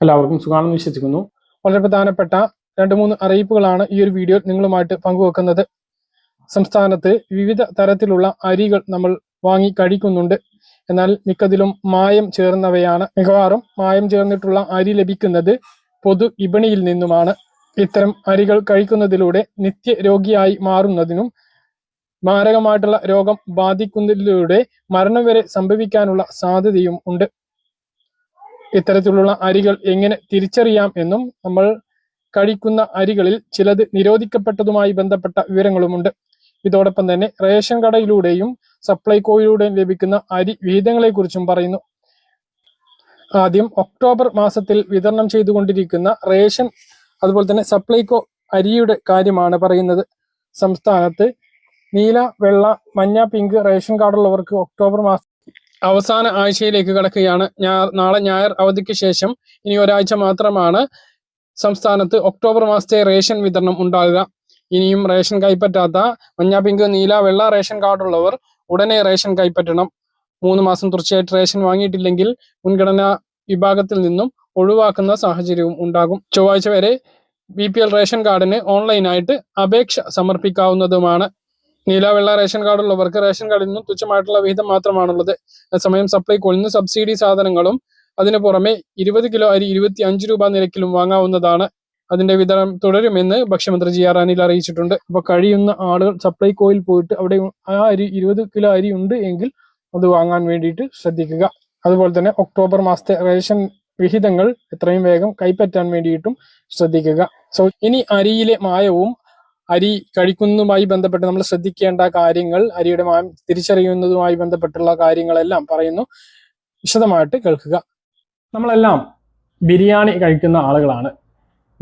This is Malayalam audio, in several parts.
എല്ലാവർക്കും സുഖമാണെന്ന് വിശ്വസിക്കുന്നു. വളരെ പ്രധാനപ്പെട്ട രണ്ട് മൂന്ന് അറിയിപ്പുകളാണ് ഈ ഒരു വീഡിയോ നിങ്ങളുമായിട്ട് പങ്കുവെക്കുന്നത്. സംസ്ഥാനത്ത് വിവിധ തരത്തിലുള്ള അരികൾ നമ്മൾ വാങ്ങി കഴിക്കുന്നുണ്ട്. എന്നാൽ മിക്കതിലും മായം ചേർന്നവയാണ്. മിക്കവാറും മായം ചേർന്നിട്ടുള്ള അരി ലഭിക്കുന്നത് പൊതു വിപണിയിൽ നിന്നുമാണ്. ഇത്തരം അരികൾ കഴിക്കുന്നതിലൂടെ നിത്യരോഗിയായി മാറുന്നതിനും മാരകമായിട്ടുള്ള രോഗം ബാധിക്കുന്നതിലൂടെ മരണം വരെ സംഭവിക്കാനുള്ള സാധ്യതയും ഉണ്ട്. ഇത്തരത്തിലുള്ള അരികൾ എങ്ങനെ തിരിച്ചറിയാം എന്നും നമ്മൾ കഴിക്കുന്ന അരികളിൽ ചിലത് നിരോധിക്കപ്പെട്ടതുമായി ബന്ധപ്പെട്ട വിവരങ്ങളുമുണ്ട്. ഇതോടൊപ്പം തന്നെ റേഷൻ കടയിലൂടെയും സപ്ലൈകോയിലൂടെയും ലഭിക്കുന്ന അരി വിഹിതങ്ങളെ കുറിച്ചും പറയുന്നു. ആദ്യം ഒക്ടോബർ മാസത്തിൽ വിതരണം ചെയ്തുകൊണ്ടിരിക്കുന്ന റേഷൻ അതുപോലെ തന്നെ സപ്ലൈകോ അരിയുടെ കാര്യമാണ് പറയുന്നത്. സംസ്ഥാനത്ത് നീല വെള്ള മഞ്ഞ പിങ്ക് റേഷൻ കാർഡുള്ളവർക്ക് ഒക്ടോബർ മാസം അവസാന ആഴ്ചയിലേക്ക് കടക്കുകയാണ്. നാളെ ഞായർ അവധിക്ക് ശേഷം ഇനി ഒരാഴ്ച മാത്രമാണ് സംസ്ഥാനത്ത് ഒക്ടോബർ മാസത്തെ റേഷൻ വിതരണം ഉണ്ടാകുക. ഇനിയും റേഷൻ കൈപ്പറ്റാത്ത മഞ്ഞ പിങ്ക് നീല വെള്ള റേഷൻ കാർഡുള്ളവർ ഉടനെ റേഷൻ കൈപ്പറ്റണം. മൂന്ന് മാസം തുടർച്ചയായിട്ട് റേഷൻ വാങ്ങിയിട്ടില്ലെങ്കിൽ മുൻഗണനാ വിഭാഗത്തിൽ നിന്നും ഒഴിവാക്കുന്ന സാഹചര്യവും ഉണ്ടാകും. ചൊവ്വാഴ്ച വരെ ബി റേഷൻ കാർഡിന് ഓൺലൈനായിട്ട് അപേക്ഷ സമർപ്പിക്കാവുന്നതുമാണ്. നീല വെള്ള റേഷൻ കാർഡുള്ളവർക്ക് റേഷൻ കാർഡിൽ നിന്നും തുച്ഛമായിട്ടുള്ള വിഹിതം മാത്രമാണുള്ളത്. അതേസമയം സപ്ലൈകോയിൽ നിന്ന് സബ്സിഡി സാധനങ്ങളും അതിനു പുറമെ ഇരുപത് കിലോ അരി ഇരുപത്തി അഞ്ച് രൂപ നിരക്കിലും വാങ്ങാവുന്നതാണ് അതിന്റെ വിതരണം തുടരുമെന്ന് ഭക്ഷ്യമന്ത്രി ജി ആർ അനിൽ അറിയിച്ചിട്ടുണ്ട്. അപ്പൊ കഴിയുന്ന ആളുകൾ സപ്ലൈകോയിൽ പോയിട്ട് അവിടെ ആ അരി ഇരുപത് കിലോ അരി ഉണ്ട് എങ്കിൽ അത് വാങ്ങാൻ വേണ്ടിയിട്ട് ശ്രദ്ധിക്കുക. അതുപോലെ തന്നെ ഒക്ടോബർ മാസത്തെ റേഷൻ വിഹിതങ്ങൾ എത്രയും വേഗം കൈപ്പറ്റാൻ വേണ്ടിയിട്ടും ശ്രദ്ധിക്കുക. സോ ഇനി അരിയിലെ മായവും അരി കഴിക്കുന്നതുമായി ബന്ധപ്പെട്ട് നമ്മൾ ശ്രദ്ധിക്കേണ്ട കാര്യങ്ങൾ അരിയുടെ മായം തിരിച്ചറിയുന്നതുമായി ബന്ധപ്പെട്ടുള്ള കാര്യങ്ങളെല്ലാം പറയുന്നു. വിശദമായിട്ട് കേൾക്കുക. നമ്മളെല്ലാം ബിരിയാണി കഴിക്കുന്ന ആളുകളാണ്.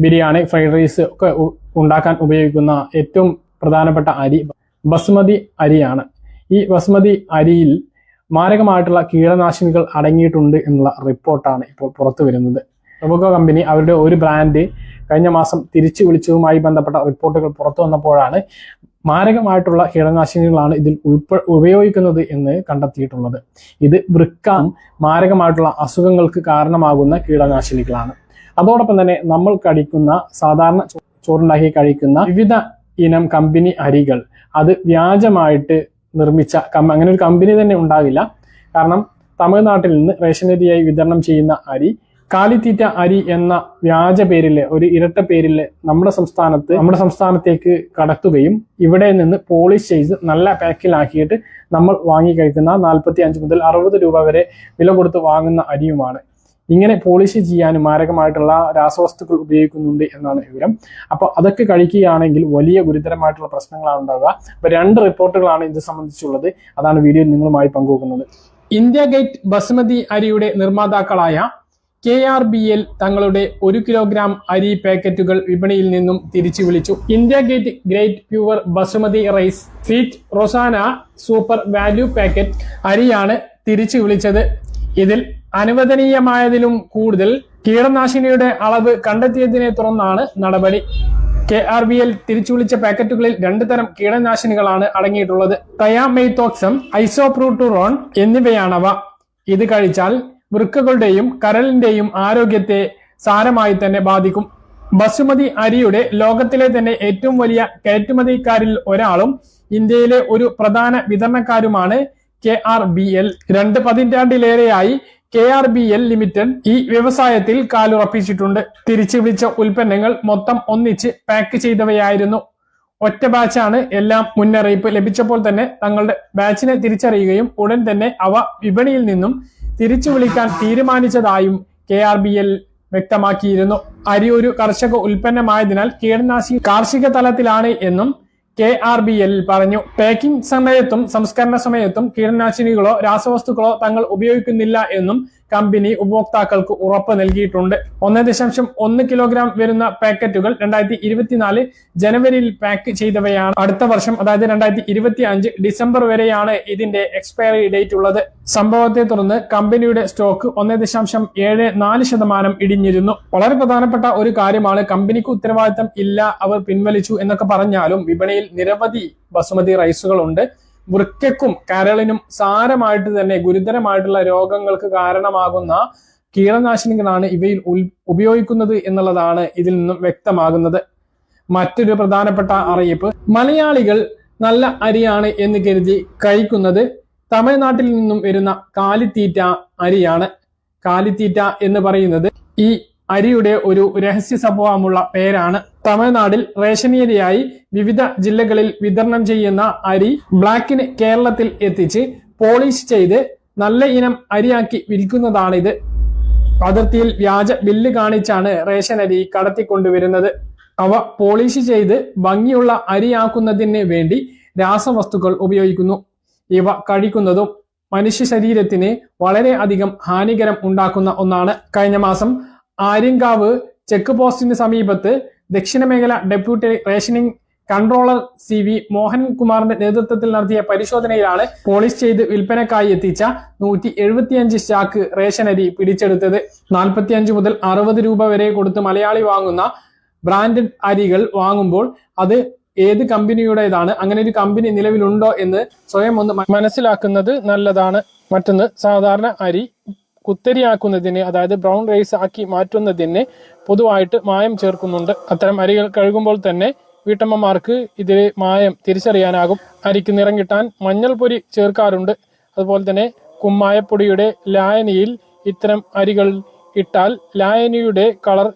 ബിരിയാണി ഫ്രൈഡ് റൈസ് ഒക്കെ ഉണ്ടാക്കാൻ ഉപയോഗിക്കുന്ന ഏറ്റവും പ്രധാനപ്പെട്ട അരി ബസ്മതി അരിയാണ്. ഈ ബസ്മതി അരിയിൽ മാരകമായിട്ടുള്ള കീടനാശിനികൾ അടങ്ങിയിട്ടുണ്ട് എന്നുള്ള റിപ്പോർട്ടാണ് ഇപ്പോൾ പുറത്തു വരുന്നത്. ടൊബാക്കോ കമ്പനി അവരുടെ ഒരു ബ്രാൻഡ് കഴിഞ്ഞ മാസം തിരിച്ചു വിളിച്ചതുമായി ബന്ധപ്പെട്ട റിപ്പോർട്ടുകൾ പുറത്തു വന്നപ്പോഴാണ് മാരകമായിട്ടുള്ള കീടനാശിനികളാണ് ഇതിൽ ഉൾപ്പെ ഉപയോഗിക്കുന്നത് എന്ന് കണ്ടെത്തിയിട്ടുള്ളത്. ഇത് വൃക്ക മാരകമായിട്ടുള്ള അസുഖങ്ങൾക്ക് കാരണമാകുന്ന കീടനാശിനികളാണ്. അതോടൊപ്പം തന്നെ നമ്മൾ കഴിക്കുന്ന സാധാരണ ചോറുണ്ടാക്കി കഴിക്കുന്ന വിവിധ ഇനം കമ്പനി അരികൾ അത് വ്യാജമായിട്ട് നിർമ്മിച്ച അങ്ങനെ ഒരു കമ്പനി തന്നെ ഉണ്ടാവില്ല. കാരണം തമിഴ്നാട്ടിൽ നിന്ന് റേഷനരിയായി വിതരണം ചെയ്യുന്ന അരി കാലിത്തീറ്റ അരി എന്ന വ്യാജ പേരിൽ ഒരു ഇരട്ട പേരിൽ നമ്മുടെ സംസ്ഥാനത്ത് നമ്മുടെ സംസ്ഥാനത്തേക്ക് കടത്തുകയും ഇവിടെ നിന്ന് പോളിഷ് ചെയ്ത് നല്ല പാക്കിലാക്കിയിട്ട് നമ്മൾ വാങ്ങി കഴിക്കുന്ന നാൽപ്പത്തി അഞ്ച് മുതൽ അറുപത് രൂപ വരെ വില കൊടുത്ത് വാങ്ങുന്ന അരിയുമാണ്. ഇങ്ങനെ പോളിഷ് ചെയ്യാനും മാരകമായിട്ടുള്ള രാസവസ്തുക്കൾ ഉപയോഗിക്കുന്നുണ്ട് എന്നാണ് വിവരം. അപ്പോൾ അതൊക്കെ കഴിക്കുകയാണെങ്കിൽ വലിയ ഗുരുതരമായിട്ടുള്ള പ്രശ്നങ്ങളാണ് ഉണ്ടാവുക. അപ്പൊ രണ്ട് റിപ്പോർട്ടുകളാണ് ഇത് സംബന്ധിച്ചുള്ളത്. അതാണ് വീഡിയോയിൽ നിങ്ങളുമായി പങ്കുവെക്കുന്നത്. ഇന്ത്യ ഗേറ്റ് ബസ്മതി അരിയുടെ നിർമ്മാതാക്കളായ കെ ആർ ബി എൽ തങ്ങളുടെ ഒരു കിലോഗ്രാം അരി പാക്കറ്റുകൾ വിപണിയിൽ നിന്നും തിരിച്ചു വിളിച്ചു. India Gate great pure basmati rice feast Rozana super value packet അരിയാണ് തിരിച്ചു വിളിച്ചത്. ഇതിൽ അനുവദനീയമായതിലും കൂടുതൽ കീടനാശിനിയുടെ അളവ് കണ്ടെത്തിയതിനെ തുടർന്നാണ് നടപടി. കെ ആർ ബി എൽ തിരിച്ചു വിളിച്ച പാക്കറ്റുകളിൽ രണ്ടു തരം കീടനാശിനികളാണ് അടങ്ങിയിട്ടുള്ളത്. തയാമെയ്തോക്സം ഐസോപ്രൂട്ടുറോൺ എന്നിവയാണവ. ഇത് കഴിച്ചാൽ വൃക്കകളുടെയും കരളിന്റെയും ആരോഗ്യത്തെ സാരമായി തന്നെ ബാധിക്കും. ബസുമതി അരിയുടെ ലോകത്തിലെ തന്നെ ഏറ്റവും വലിയ കയറ്റുമതിക്കാരിൽ ഒരാളും ഇന്ത്യയിലെ ഒരു പ്രധാന വിതരണക്കാരുമാണ് കെ ആർ ബി എൽ. രണ്ട് പതിറ്റാണ്ടിലേറെയായി K R B L limited ഈ വ്യവസായത്തിൽ കാലുറപ്പിച്ചിട്ടുണ്ട്. തിരിച്ചു വിളിച്ച ഉൽപ്പന്നങ്ങൾ മൊത്തം ഒന്നിച്ച് പാക്ക് ചെയ്തവയായിരുന്നു. ഒറ്റ ബാച്ചാണ് എല്ലാം മുന്നറിയിപ്പ് ലഭിച്ചപ്പോൾ തന്നെ തങ്ങളുടെ ബാച്ചിനെ തിരിച്ചറിയുകയും ഉടൻ തന്നെ അവ വിപണിയിൽ നിന്നും തിരിച്ചു വിളിക്കാൻ തീരുമാനിച്ചതായും കെ ആർ ബി എൽ വ്യക്തമാക്കിയിരുന്നു. അരി ഒരു കർഷക ഉൽപ്പന്നമായതിനാൽ കീടനാശിനി കാർഷിക തലത്തിലാണ് എന്നും കെ ആർ ബി എൽ പറഞ്ഞു. പാക്കിംഗ് സമയത്തും സംസ്കരണ സമയത്തും കീടനാശിനികളോ രാസവസ്തുക്കളോ തങ്ങൾ ഉപയോഗിക്കുന്നില്ല എന്നും കമ്പനി ഉപഭോക്താക്കൾക്ക് ഉറപ്പ് നൽകിയിട്ടുണ്ട്. ഒന്ന് ദശാംശം ഒന്ന് കിലോഗ്രാം വരുന്ന പാക്കറ്റുകൾ രണ്ടായിരത്തി ഇരുപത്തിനാല് ജനുവരിയിൽ പാക്ക് ചെയ്തവയാണ് അടുത്ത വർഷം അതായത് രണ്ടായിരത്തി ഇരുപത്തി അഞ്ച് ഡിസംബർ വരെയാണ് ഇതിന്റെ എക്സ്പയറി ഡേറ്റ് ഉള്ളത്. സംഭവത്തെ തുടർന്ന് കമ്പനിയുടെ സ്റ്റോക്ക് ഒന്ന് ദശാംശം ഏഴ് നാല് ശതമാനം ഇടിഞ്ഞിരുന്നു. വളരെ പ്രധാനപ്പെട്ട ഒരു കാര്യമാണ് കമ്പനിക്ക് ഉത്തരവാദിത്തം ഇല്ല അവർ പിൻവലിച്ചു എന്നൊക്കെ പറഞ്ഞാലും വിപണിയിൽ നിരവധി ബസുമതി റൈസുകളുണ്ട്. വൃക്കയ്ക്കും കരളിനും സാരമായിട്ട് തന്നെ ഗുരുതരമായിട്ടുള്ള രോഗങ്ങൾക്ക് കാരണമാകുന്ന കീടനാശിനികളാണ് ഇവയിൽ ഉപയോഗിക്കുന്നത് എന്നുള്ളതാണ് ഇതിൽ നിന്നും വ്യക്തമാകുന്നത്. മറ്റൊരു പ്രധാനപ്പെട്ട അറിയിപ്പ് മലയാളികൾ നല്ല അരിയാണ് എന്ന് കരുതി കഴിക്കുന്നത് തമിഴ്നാട്ടിൽ നിന്നും വരുന്ന കാലിത്തീറ്റ അരിയാണ്. കാലിത്തീറ്റ എന്ന് പറയുന്നത് ഈ അരിയുടെ ഒരു രഹസ്യ സ്വഭാവമുള്ള പേരാണ്. തമിഴ്നാട്ടിൽ റേഷനേരിയായി വിവിധ ജില്ലകളിൽ വിതരണം ചെയ്യുന്ന അരി ബ്ലാക്കിന് കേരളത്തിൽ എത്തിച്ച് പോളിഷ് ചെയ്ത് നല്ല ഇനം അരിയാക്കി വിൽക്കുന്നതാണിത്. അതിർത്തിയിൽ വ്യാജ ബില്ല് കാണിച്ചാണ് റേഷൻ അരി കടത്തിക്കൊണ്ടുവരുന്നത്. അവ പോളിഷ് ചെയ്ത് ഭംഗിയുള്ള അരിയാക്കുന്നതിന് വേണ്ടി രാസവസ്തുക്കൾ ഉപയോഗിക്കുന്നു. ഇവ കഴിക്കുന്നതും മനുഷ്യ ശരീരത്തിന് വളരെയധികം ഹാനികരം ഉണ്ടാക്കുന്ന ഒന്നാണ്. കഴിഞ്ഞ മാസം ആര്യങ്കാവ് ചെക്ക് പോസ്റ്റിന് സമീപത്ത് ദക്ഷിണ മേഖല deputy rationing controller C V മോഹൻകുമാറിന്റെ നേതൃത്വത്തിൽ നടത്തിയ പരിശോധനയിലാണ് പോളിഷ് ചെയ്ത് വിൽപ്പനക്കായി എത്തിച്ച നൂറ്റി എഴുപത്തിയഞ്ച് സ്റ്റാക്ക് റേഷൻ അരി പിടിച്ചെടുത്തത്. നാൽപ്പത്തിയഞ്ച് മുതൽ അറുപത് രൂപ വരെ കൊടുത്ത് മലയാളി വാങ്ങുന്ന ബ്രാൻഡഡ് അരികൾ വാങ്ങുമ്പോൾ അത് ഏത് കമ്പനിയുടേതാണ് അങ്ങനെ ഒരു കമ്പനി നിലവിലുണ്ടോ എന്ന് സ്വയം ഒന്ന് മനസ്സിലാക്കുന്നത് നല്ലതാണ്. മറ്റൊന്ന് സാധാരണ അരി കുത്തരിയാക്കുന്നതിന് അതായത് ബ്രൗൺ റൈസ് ആക്കി മാറ്റുന്നതിന് പൊതുവായിട്ട് മായം ചേർക്കുന്നുണ്ട്. അത്തരം അരികൾ കഴുകുമ്പോൾ തന്നെ വീട്ടമ്മമാർക്ക് ഇതിൽ മായം തിരിച്ചറിയാനാകും. അരിക്ക് നിറം കിട്ടാൻ മഞ്ഞൾപ്പൊടി ചേർക്കാറുണ്ട്. അതുപോലെ തന്നെ കുമ്മായപ്പൊടിയുടെ ലായനിയിൽ ഇത്തരം അരികൾ ഇട്ടാൽ ലായനിയുടെ കളർ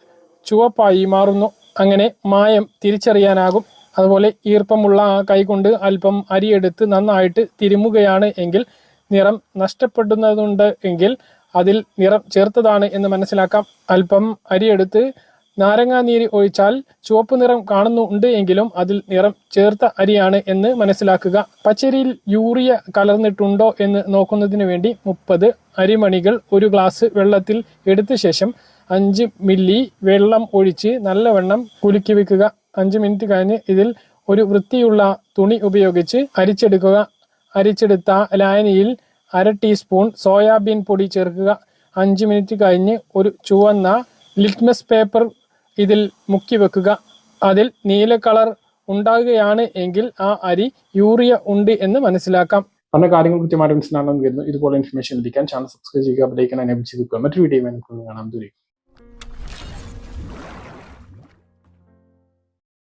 ചുവപ്പായി മാറുന്നു. അങ്ങനെ മായം തിരിച്ചറിയാനാകും. അതുപോലെ ഈർപ്പമുള്ള ആ കൈകൊണ്ട് അല്പം അരിയെടുത്ത് നന്നായിട്ട് തിരുമുകയാണ് എങ്കിൽ നിറം നഷ്ടപ്പെടുന്നതുണ്ട് എങ്കിൽ അതിൽ നിറം ചേർത്തതാണ് എന്ന് മനസ്സിലാക്കാം. അല്പം അരിയെടുത്ത് നാരങ്ങാ നീര് ഒഴിച്ചാൽ ചുവപ്പ് നിറം കാണുന്നുണ്ട് എങ്കിലും അതിൽ നിറം ചേർത്ത അരിയാണ് എന്ന് മനസ്സിലാക്കുക. പച്ചരിയിൽ യൂറിയ കലർന്നിട്ടുണ്ടോ എന്ന് നോക്കുന്നതിന് വേണ്ടി മുപ്പത് അരിമണികൾ ഒരു ഗ്ലാസ് വെള്ളത്തിൽ എടുത്ത ശേഷം അഞ്ച് മില്ലി വെള്ളം ഒഴിച്ച് നല്ലവണ്ണം കുലുക്കി വെക്കുക. അഞ്ച് മിനിറ്റ് കഴിഞ്ഞ് ഇതിൽ ഒരു വൃത്തിയുള്ള തുണി ഉപയോഗിച്ച് അരിച്ചെടുക്കുക. അരിച്ചെടുത്ത ലായനിയിൽ അര ടീസ്പൂൺ സോയാബീൻ പൊടി ചേർക്കുക. അഞ്ച് മിനിറ്റ് കഴിഞ്ഞ് ഒരു ചുവന്ന ലിറ്റ്മസ് പേപ്പർ ഇതിൽ മുക്കി വെക്കുക. അതിൽ നീല കളർ ഉണ്ടാകുകയാണ് എങ്കിൽ ആ അരി യൂറിയ ഉണ്ട് എന്ന് മനസ്സിലാക്കാം. പറഞ്ഞ കാര്യങ്ങൾ കൃത്യമായിട്ട് മനസ്സിലാണെന്ന് വരുന്നു ഇതുപോലെ ഇൻഫർമേഷൻ ലഭിക്കാൻ ചാനൽ സബ്സ്ക്രൈബ് ചെയ്യുക ബെലൈക്കൺ എനേബിൾ മറ്റൊരു വീഡിയോ കാണാൻ ദൂരെ